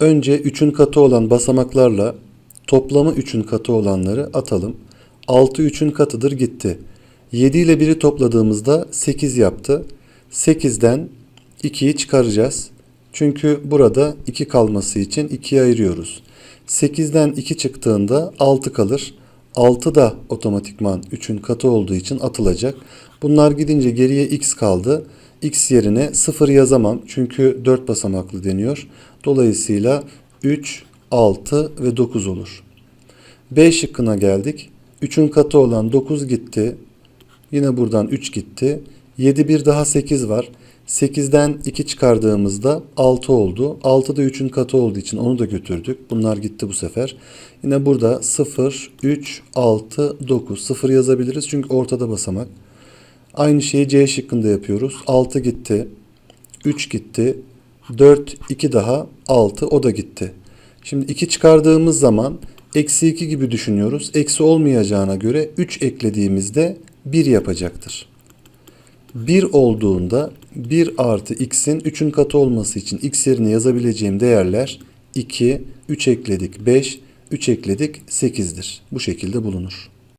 Önce 3'ün katı olan basamaklarla toplamı 3'ün katı olanları atalım. 6 3'ün katıdır gitti. 7 ile 1'i topladığımızda 8 yaptı. 8'den 2'yi çıkaracağız. Çünkü burada 2 kalması için 2'ye ayırıyoruz. 8'den 2 çıktığında 6 kalır. 6 da otomatikman 3'ün katı olduğu için atılacak. Bunlar gidince geriye x kaldı. x yerine 0 yazamam çünkü 4 basamaklı deniyor. Dolayısıyla 3, 6 ve 9 olur. B şıkkına geldik. 3'ün katı olan 9 gitti. Yine buradan 3 gitti. 7 bir daha 8 var. 8'den 2 çıkardığımızda 6 oldu. 6 da 3'ün katı olduğu için onu da götürdük. Bunlar gitti bu sefer. Yine burada 0, 3, 6, 9. 0 yazabiliriz çünkü ortada basamak. Aynı şeyi C şıkkında yapıyoruz. 6 gitti. 3 gitti. 4, 2 daha 6 o da gitti. Şimdi 2 çıkardığımız zaman eksi 2 gibi düşünüyoruz. Eksi olmayacağına göre 3 eklediğimizde 1 yapacaktır. 1 olduğunda 1 artı x'in 3'ün katı olması için x yerine yazabileceğim değerler 2, 3 ekledik 5, 3 ekledik 8'dir. Bu şekilde bulunur.